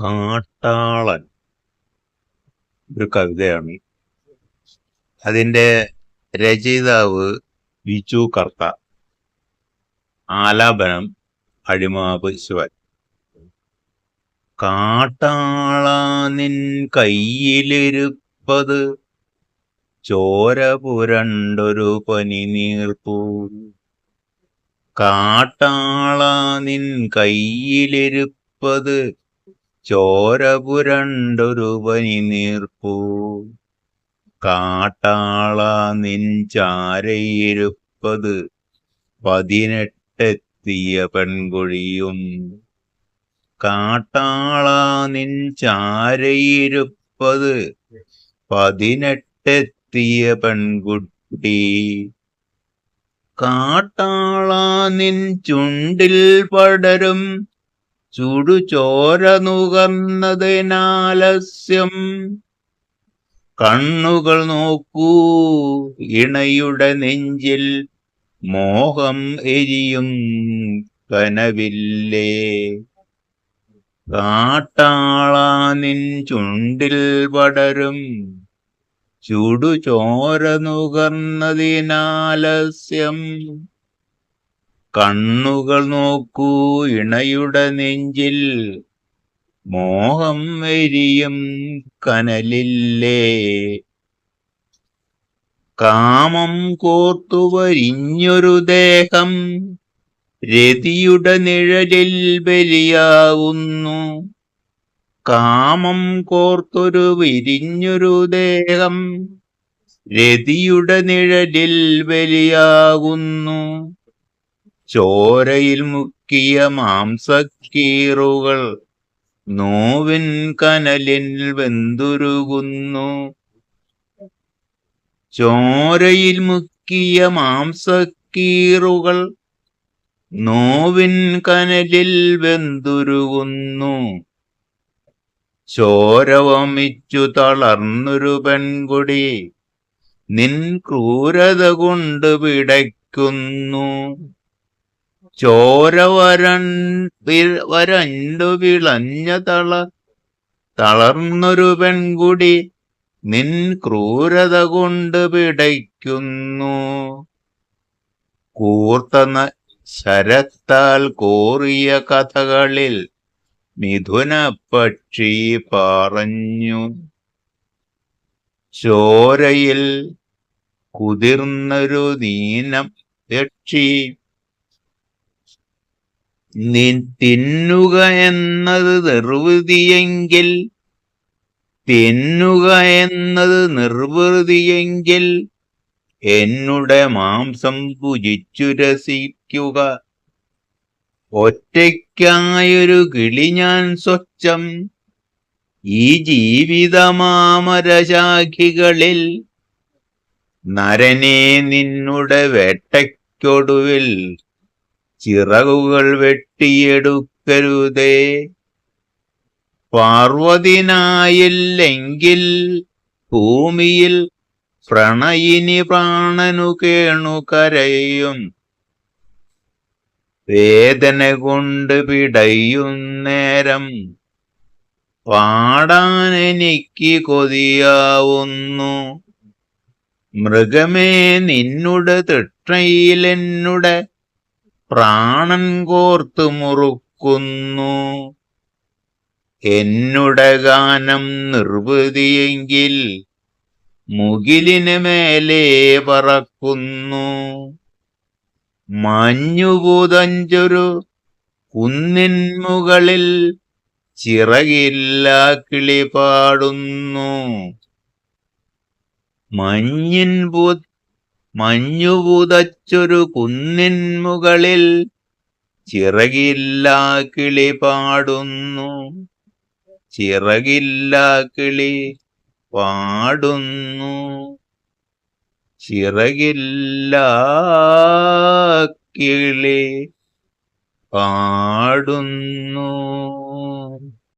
കാട്ടാളൻ. ഒരു കവിതയാണ്. അതിന്റെ രചയിതാവ് വിജു കർത്ത. ആലാപനം അഴിമാവ് ശിവൻ. കാട്ടാള നിൻ കയ്യിലിരുപ്പത് ചോര പുരണ്ടൊരു പനി നീർപ്പൂ കാട്ടാള നിൻ കയ്യിലിരുപ്പത് ചോര പുരണ്ടൊരു നീർപ്പൂ കാട്ടാള നിൻ ചാരയിരുപ്പത് പതിനെട്ടെത്തിയ പെൺകുഴിയും. കാട്ടാള നിൻ ചാരയിരുപ്പത് പതിനെട്ടെത്തിയ പെൺകുട്ടി. കാട്ടാള നിൻ ചുണ്ടിൽ പടരും ചുടുചോര നുകർന്നതിനാലസ്യം കണ്ണുകൾ നോക്കൂ ഇണയുടെ നെഞ്ചിൽ മോഹം എരിയും കനവില്ലേ. കാട്ടാളാനിൻ ചുണ്ടിൽ പടരും ചുടുചോര നുകർന്നതിനാലസ്യം കണ്ണുകൾ നോക്കൂ ഇണയുടെ നെഞ്ചിൽ. മോഹം എരിയും കനലില്ലേ? കാമം കോർത്തു വരിഞ്ഞൊരു ദേഹം രതിയുടെ നിഴലിൽ ബലിയാവുന്നു. കാമം കോർത്തൊരു വിരിഞ്ഞൊരു ദേഹം രതിയുടെ നിഴലിൽ ബലിയാകുന്നു ചോരയിൽ മുക്കിയ മാംസക്കീറുകൾ നോവിൻ കനലിൽ വെന്തുരുകുന്നു. ചോരയിൽ മുക്കിയ മാംസക്കീറുകൾ നോവിൻ കനലിൽ വെന്തുരുകുന്നു. ചോരവമിച്ചു തളർന്നൊരു പെൺകുടി നിൻ ക്രൂരത കൊണ്ട് പിടയ്ക്കുന്നു ചോര വരൺ വരണ്ടു വിളഞ്ഞ തള. തളർന്നൊരു പെൺകുടി നിൻ ക്രൂരത കൊണ്ട് പിടയ്ക്കുന്നു. കൂർത്ത ശരത്താൽ കോറിയ കഥകളിൽ മിഥുന പക്ഷി പറഞ്ഞു. ചോരയിൽ കുതിർന്നൊരു നീനം യക്ഷി നീ തിന്നുക എന്നത് നിർവൃതിയെങ്കിൽ തിന്നുക എന്നത് നിർവൃതിയെങ്കിൽ എന്നുടെ മാംസം ഭുജിച്ചു രസിക്കുക. ഒറ്റയ്ക്കായൊരു കിളി ഞാൻ സ്വച്ഛം ഈ ജീവിതമാമരശാഖികളിൽ നരനെ നിന്നുടെ വേട്ടയ്ക്കൊടുവിൽ ചിറകുകൾ വെട്ടിയെടുക്കരുതേ. പാർവതിനായില്ലെങ്കിൽ ഭൂമിയിൽ പ്രണയിനി പ്രാണനു കേണു കരയും. വേദന കൊണ്ട് പിടയുന്നേരം പാടാൻ എനിക്ക് കൊതിയാവുന്നു. മൃഗമേ നിന്നുടെ തൃഷ്ണയിലെന്നുടെ പ്രാണൻ കോർത്തു മുറുക്കുന്നു. എന്നുടെ ഗാനം നിർവൃതിയെങ്കിൽ മുകിലിന് മേലെ പറക്കുന്നു. മഞ്ഞുപൂതഞ്ചൊരു കുന്നിൻ മുകളിൽ ചിറകില്ല കിളി പാടുന്നു. മഞ്ഞിൻ പൂ മഞ്ഞു കുന്നിൻമുകളിൽ കുന്നിൻ മുകളിൽ ചിറകില്ല കിളി പാടുന്നു. ചിറകില്ല കിളി പാടുന്നു. ചിറകില്ല കിളി പാടുന്നു.